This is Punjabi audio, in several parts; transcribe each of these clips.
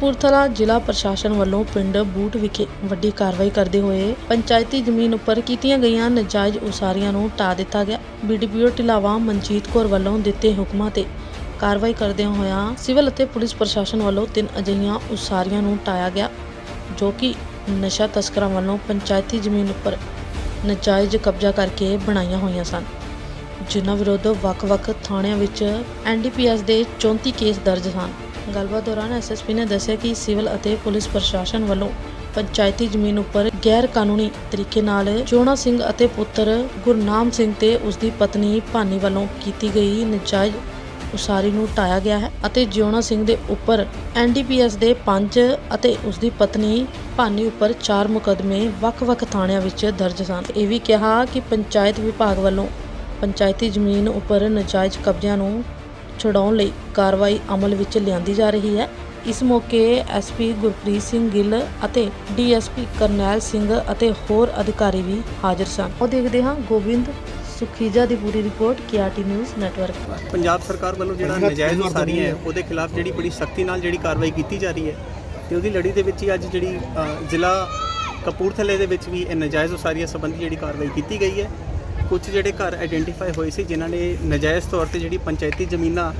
ਕਪੂਰਥਲਾ ਜ਼ਿਲ੍ਹਾ ਪ੍ਰਸ਼ਾਸਨ ਵੱਲੋਂ ਪਿੰਡ ਬੂਟ ਵਿਖੇ ਵੱਡੀ ਕਾਰਵਾਈ ਕਰਦੇ ਹੋਏ ਪੰਚਾਇਤੀ ਜ਼ਮੀਨ ਉੱਪਰ ਕੀਤੀਆਂ ਗਈਆਂ ਨਜਾਇਜ਼ ਉਸਾਰੀਆਂ ਨੂੰ ਢਾਹ ਦਿੱਤਾ ਗਿਆ। ਬੀਡੀਪੀਓ ਢਿਲਾਵਾ ਮਨਜੀਤ ਕੌਰ ਵੱਲੋਂ ਦਿੱਤੇ ਹੁਕਮਾਂ ਤੇ ਕਾਰਵਾਈ ਕਰਦਿਆਂ ਹੋਇਆ ਸਿਵਲ ਅਤੇ ਪੁਲਿਸ ਪ੍ਰਸ਼ਾਸਨ ਵੱਲੋਂ ਤਿੰਨ ਅਜਿਹੀਆਂ ਉਸਾਰੀਆਂ ਨੂੰ ਟਾਇਆ ਗਿਆ, ਜੋ ਕਿ ਨਸ਼ਾ ਤਸਕਰਾਂ ਵੱਲੋਂ ਪੰਚਾਇਤੀ ਜ਼ਮੀਨ ਉੱਪਰ ਨਜਾਇਜ਼ ਕਬਜ਼ਾ ਕਰਕੇ ਬਣਾਈਆਂ ਹੋਈਆਂ ਸਨ। ਜਿਨ੍ਹਾਂ ਵਿਰੁੱਧ ਵੱਖ-ਵੱਖ ਥਾਣਿਆਂ ਵਿੱਚ ਐਨਡੀਪੀਐਸ ਦੇ 34 ਕੇਸ ਦਰਜ ਸਨ। ਗੱਲਬਾਤ ਦੌਰਾਨ ਐਸਐਸਪੀ ਨੇ ਦੱਸਿਆ ਕਿ ਸਿਵਲ ਅਤੇ ਪੁਲਿਸ ਪ੍ਰਸ਼ਾਸਨ ਵੱਲੋਂ ਪੰਚਾਇਤੀ ਜ਼ਮੀਨ ਉੱਪਰ ਗੈਰ ਕਾਨੂੰਨੀ ਤਰੀਕੇ ਨਾਲ ਜੋਣਾ ਸਿੰਘ ਅਤੇ ਪੁੱਤਰ ਗੁਰਨਾਮ ਸਿੰਘ ਤੇ ਉਸ ਦੀ ਪਤਨੀ ਭਾਨੀ ਵੱਲੋਂ ਕੀਤੀ ਗਈ ਨਜਾਇਜ਼ ਉਸਾਰੀ ਨੂੰ ਢਾਇਆ ਗਿਆ ਹੈ ਅਤੇ ਜਿਉਣਾ ਸਿੰਘ ਦੇ ਉੱਪਰ ਐਨਡੀਪੀਐਸ ਦੇ 5 ਅਤੇ ਉਸ ਦੀ ਪਤਨੀ ਭਾਨੀ ਉੱਪਰ 4 ਮੁਕਦਮੇ ਵੱਖ-ਵੱਖ ਥਾਣਿਆਂ ਵਿੱਚ ਦਰਜ ਸਨ। ਇਹ ਵੀ ਕਿਹਾ ਕਿ ਪੰਚਾਇਤ ਵਿਭਾਗ ਵੱਲੋਂ ਪੰਚਾਇਤੀ ਜ਼ਮੀਨ ਉੱਪਰ ਨਜਾਇਜ਼ ਕਬਜ਼ਿਆਂ ਨੂੰ ਛੁਡਾਉਣ ਲਈ ਕਾਰਵਾਈ ਅਮਲ ਵਿੱਚ ਲਿਆਂਦੀ ਜਾ ਰਹੀ ਹੈ। ਇਸ ਮੌਕੇ ਐਸਪੀ ਗੁਰਪ੍ਰੀਤ ਸਿੰਘ ਗਿੱਲ ਅਤੇ ਡੀਐਸਪੀ ਕਰਨੈਲ ਸਿੰਘ ਅਤੇ ਹੋਰ ਅਧਿਕਾਰੀ ਵੀ ਹਾਜ਼ਰ ਸਨ। ਉਹ ਦੇਖਦੇ ਹਾਂ ਗੋਬਿੰਦ ਸੁਖੀਜਾ ਦੀ ਪੂਰੀ ਰਿਪੋਰਟ ਕਿਆਟੀ ਨਿਊਜ਼ ਨੈਟਵਰਕ। ਪੰਜਾਬ ਸਰਕਾਰ ਵੱਲੋਂ ਜਿਹੜਾ ਨਜਾਇਜ਼ ਉਸਾਰੀਆਂ ਹੈ ਉਹਦੇ ਖਿਲਾਫ ਜਿਹੜੀ ਬੜੀ ਸਖਤੀ ਨਾਲ ਜਿਹੜੀ ਕਾਰਵਾਈ ਕੀਤੀ ਜਾ ਰਹੀ ਹੈ ਤੇ ਉਹਦੀ ਲੜੀ ਦੇ ਵਿੱਚ ਹੀ ਅੱਜ ਜਿਹੜੀ ਜ਼ਿਲ੍ਹਾ ਕਪੂਰਥਲੇ ਦੇ ਵਿੱਚ ਵੀ ਇਹ ਨਜਾਇਜ਼ ਉਸਾਰੀਆਂ ਸੰਬੰਧੀ ਜਿਹੜੀ ਕਾਰਵਾਈ ਕੀਤੀ ਗਈ ਹੈ। ਕੁਝ ਜਿਹੜੇ ਘਰ ਆਇਡੈਂਟੀਫਾਈ ਹੋਏ ਸੀ, ਜਿਨ੍ਹਾਂ ਨੇ ਨਜਾਇਜ਼ ਤੌਰ ਤੇ ਜਿਹੜੀ ਪੰਚਾਇਤੀ ਜ਼ਮੀਨਾਂ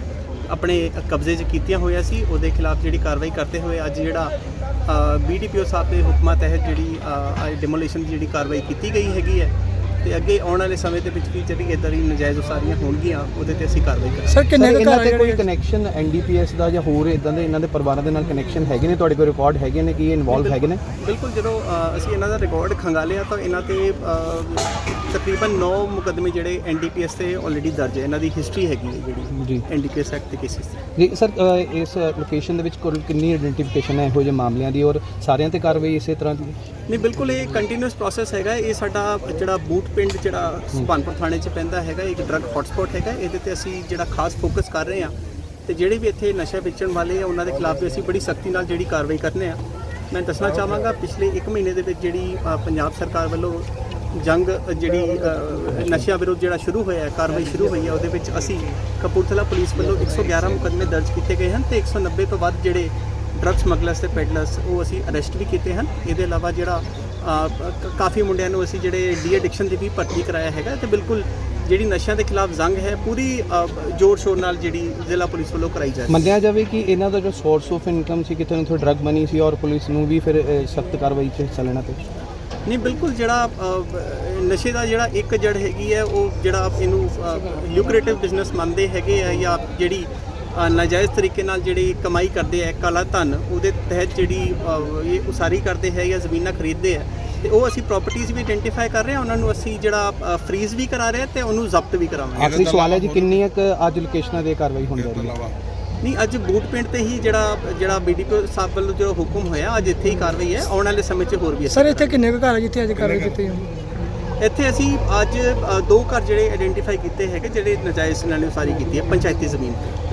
ਆਪਣੇ ਕਬਜ਼ੇ 'ਚ ਕੀਤੀਆਂ ਹੋਈਆਂ ਸੀ, ਉਹਦੇ ਖਿਲਾਫ ਜਿਹੜੀ ਕਾਰਵਾਈ ਕਰਦੇ ਹੋਏ ਅੱਜ ਜਿਹੜਾ ਬੀਡੀਪੀਓ ਸਾਹਿਬ ਦੇ ਹੁਕਮਾਂ ਤਹਿਤ ਜਿਹੜੀ ਡਿਮੋਲੀਸ਼ਨ ਦੀ ਜਿਹੜੀ ਕਾਰਵਾਈ ਕੀਤੀ ਗਈ ਹੈਗੀ ਹੈ ਤੇ ਅੱਗੇ ਆਉਣ ਵਾਲੇ ਸਮੇਂ ਦੇ ਵਿੱਚ ਵੀ ਜਿਹੜੀ ਇਦਾਂ ਦੀ ਨਜਾਇਜ਼ ਉਸਾਰੀਆਂ ਹੋਣਗੀਆਂ ਉਹਦੇ ਤੇ ਅਸੀਂ ਕਾਰਵਾਈ ਕਰਾਂਗੇ। ਸਰ ਕਿੰਨੇ ਕੁ ਇਹਨਾਂ ਘਰ ਤੇ ਕੋਈ ਜਿਹੜੇ ਕਨੈਕਸ਼ਨ ਐਨਡੀਪੀਐਸ ਦਾ ਜਾਂ ਹੋਰ ਇਦਾਂ ਦੇ ਇਹਨਾਂ ਦੇ ਪਰਿਵਾਰਾਂ ਦੇ ਨਾਲ ਕਨੈਕਸ਼ਨ ਹੈਗੇ ਨੇ? ਤੁਹਾਡੇ ਕੋਲ ਰਿਕਾਰਡ ਹੈਗੇ ਨੇ ਕਿ ਇਹ ਇਨਵੋਲਵ ਹੈਗੇ ਨੇ? ਬਿਲਕੁਲ ਜਦੋਂ ਅ, ਅਸੀਂ ਇਹਨਾਂ ਦਾ ਰਿਕਾਰਡ ਖੰਗਾਲਿਆ ਤਾਂ ਇਹਨਾਂ ਤੇ ਅ, ਤਕਰੀਬਨ 9 ਮੁਕੱਦਮੇ ਜਿਹੜੇ ਐਨਡੀਪੀਐਸ ਤੇ ਆਲਰੇਡੀ ਦਰਜ ਹੈ। ਇਹਨਾਂ ਦੀ ਹਿਸਟਰੀ ਹੈਗੀ ਹੈ ਜਿਹੜੀ ਜੀ। ਐਨਡੀਪੀਐਸ ਐਕਟ ਦੇ ਕੇਸਿਸ ਜੀ ਸਰ ਅ, ਇਸ ਲੋਕੇਸ਼ਨ ਦੇ ਵਿੱਚ ਕੁੱਲ ਕਿੰਨੀ ਆਇਡੈਂਟੀਫਿਕੇਸ਼ਨ ਹੈ ਇਹੋ ਜਿਹੇ ਮਾਮਲਿਆਂ ਦੀ ਔਰ ਸਾਰਿਆਂ ਤੇ ਕਾਰਵਾਈ ਇਸੇ ਤਰ੍ਹਾਂ ਦੀ? ਨਹੀਂ ਬਿਲਕੁਲ ਇਹ ਕੰਟੀਨਿਊਸ ਪ੍ਰੋਸੈਸ ਹੈਗਾ। ਇਹ ਸਾਡਾ ਜਿਹੜਾ ਬੂਟ ਪਿੰਡ ਜਿਹੜਾ ਸੁਭਾਨਪੁਰ ਥਾਣੇ 'ਚ ਪੈਂਦਾ ਹੈਗਾ, ਇੱਕ ਡਰੱਗ ਹੌਟਸਪੌਟ ਹੈਗਾ, ਇਹਦੇ ਤੇ ਅਸੀਂ ਜਿਹੜਾ ਖਾਸ ਫੋਕਸ ਕਰ ਰਹੇ ਹਾਂ। ਤੇ ਜਿਹੜੇ ਵੀ ਇੱਥੇ ਨਸ਼ਾ ਵੇਚਣ ਵਾਲੇ ਆ, ਉਹਨਾਂ ਦੇ ਖਿਲਾਫ ਵੀ ਅਸੀਂ ਬੜੀ ਸਖਤੀ ਨਾਲ ਜਿਹੜੀ ਕਾਰਵਾਈ ਕਰਨੇ ਆ। ਮੈਂ ਦੱਸਣਾ ਚਾਹਾਂਗਾ, ਪਿਛਲੇ 1 ਮਹੀਨੇ ਦੇ ਵਿੱਚ ਜਿਹੜੀ ਪੰਜਾਬ ਸਰਕਾਰ ਵੱਲੋਂ ਜੰਗ ਜਿਹੜੀ ਨਸ਼ਿਆਂ ਵਿਰੁੱਧ ਜਿਹੜਾ ਸ਼ੁਰੂ ਹੋਇਆ ਹੈ, ਕਾਰਵਾਈ ਸ਼ੁਰੂ ਹੋਈ ਹੈ, ਉਹਦੇ ਵਿੱਚ ਅਸੀਂ ਕਪੂਰਥਲਾ ਪੁਲਿਸ ਵੱਲੋਂ 111 ਮੁਕੱਦਮੇ ਦਰਜ ਕੀਤੇ ਗਏ ਹਨ ਤੇ 190 ਤੋਂ ਵੱਧ ਜਿਹੜੇ ਡਰੱਗ ਸਮਗਲਰਸ ਤੇ ਪੈਡਲਰਸ ਉਹ ਅਸੀਂ ਅਰੈਸਟ ਵੀ ਕੀਤੇ ਹਨ। ਇਹਦੇ ਇਲਾਵਾ ਜਿਹੜਾ ਕਾਫੀ ਮੁੰਡਿਆਂ ਨੂੰ ਅਸੀਂ ਜਿਹੜੇ ਡੀ ਐਡਿਕਸ਼ਨ ਦੀ ਵੀ ਭਰਤੀ ਕਰਾਇਆ ਹੈਗਾ ਤੇ ਬਿਲਕੁਲ ਜਿਹੜੀ ਨਸ਼ਿਆਂ ਦੇ ਖਿਲਾਫ ਜੰਗ ਹੈ ਪੂਰੀ ਜ਼ੋਰ ਸ਼ੋਰ ਨਾਲ ਜਿਹੜੀ ਜ਼ਿਲ੍ਹਾ ਪੁਲਿਸ ਵੱਲੋਂ ਕਰਾਈ ਜਾ ਰਹੀ ਹੈ। ਮੰਨਿਆ ਜਾਵੇ ਕਿ ਇਹਨਾਂ ਦਾ ਜੋ ਸੋਰਸ ਆਫ ਇਨਕਮ ਸੀ ਕਿਤੇ ਨਾ ਕਿਤੇ ਡਰੱਗ ਮਨੀ ਸੀ ਔਰ ਪੁਲਿਸ ਨੂੰ ਵੀ ਫਿਰ ਸਖਤ ਕਾਰਵਾਈ 'ਚ ਹਿੱਸਾ ਲੈਣਾ ਪਿਆ। ਨਹੀਂ ਬਿਲਕੁਲ ਜਿਹੜਾ ਨਸ਼ੇ ਦਾ ਜਿਹੜਾ ਇੱਕ ਜੜ ਹੈਗੀ ਹੈ ਉਹ ਜਿਹੜਾ ਇਹਨੂੰ ਲੂਕਰੇਟਿਵ ਬਿਜ਼ਨਸ ਮੰਨਦੇ ਹੈਗੇ ਆ ਜਾਂ ਜਿਹੜੀ ਨਾਜਾਇਜ਼ ਤਰੀਕੇ ਨਾਲ ਜਿਹੜੀ ਕਮਾਈ ਕਰਦੇ ਆ ਕਾਲਾ ਧਨ ਉਹਦੇ ਤਹਿਤ ਜਿਹੜੀ ਇਹ ਉਸਾਰੀ ਕਰਦੇ ਹੈ ਜਾਂ ਜ਼ਮੀਨਾਂ ਖਰੀਦਦੇ ਆ ਤੇ ਉਹ ਅਸੀਂ ਪ੍ਰਾਪਰਟੀਆਂ ਵੀ ਆਇਡੈਂਟੀਫਾਈ ਕਰ ਰਹੇ ਹਾਂ ਉਹਨਾਂ ਨੂੰ ਅਸੀਂ ਜਿਹੜਾ ਫਰੀਜ਼ ਵੀ ਕਰਾ ਰਹੇ ਹਾਂ ਤੇ ਉਹਨੂੰ ਜ਼ਬਤ ਵੀ ਕਰਾਵਾਂਗੇ। ਆਖਰੀ ਸਵਾਲ ਹੈ ਜੀ ਕਿੰਨੀਆਂ ਕੁ। ਅੱਜ ਲੋਕੇਸ਼ਨਾਂ ਤੇ ਕਾਰਵਾਈ ਹੋਣ ਜਾ ਰਹੀ ਹੈ? ਨਹੀਂ ਅੱਜ ਬੂਟ ਪਿੰਡ ਤੇ ਹੀ ਜਿਹੜਾ ਜਿਹੜਾ ਬੀਡੀਪੀ ਸਾਹਿਬ ਵੱਲੋਂ ਜੋ ਹੁਕਮ ਹੋਇਆ ਅੱਜ ਇੱਥੇ ਹੀ ਕਾਰਵਾਈ ਹੈ ਆਉਣ ਵਾਲੇ ਸਮੇਂ 'ਚ ਹੋਰ ਵੀ ਸਰ ਇੱਥੇ ਕਿੰਨੇ ਕੁ ਘਰ ਆ ਜਿੱਥੇ ਅੱਜ ਕਾਰਵਾਈ ਕੀਤੀ ਜਾਂਦੀ? ਇੱਥੇ ਅਸੀਂ ਅੱਜ ਦੋ ਘਰ ਜਿਹੜੇ ਆਇਡੈਂਟੀਫਾਈ ਕੀਤੇ ਹੈਗੇ ਜਿਹੜੇ ਨਜਾਇਜ਼ ਨਾਲ ਉਸਾਰੀ ਕੀਤੀ ਹੈ ਪੰਚਾਇਤੀ ਜ਼ਮੀਨ ਤੇ।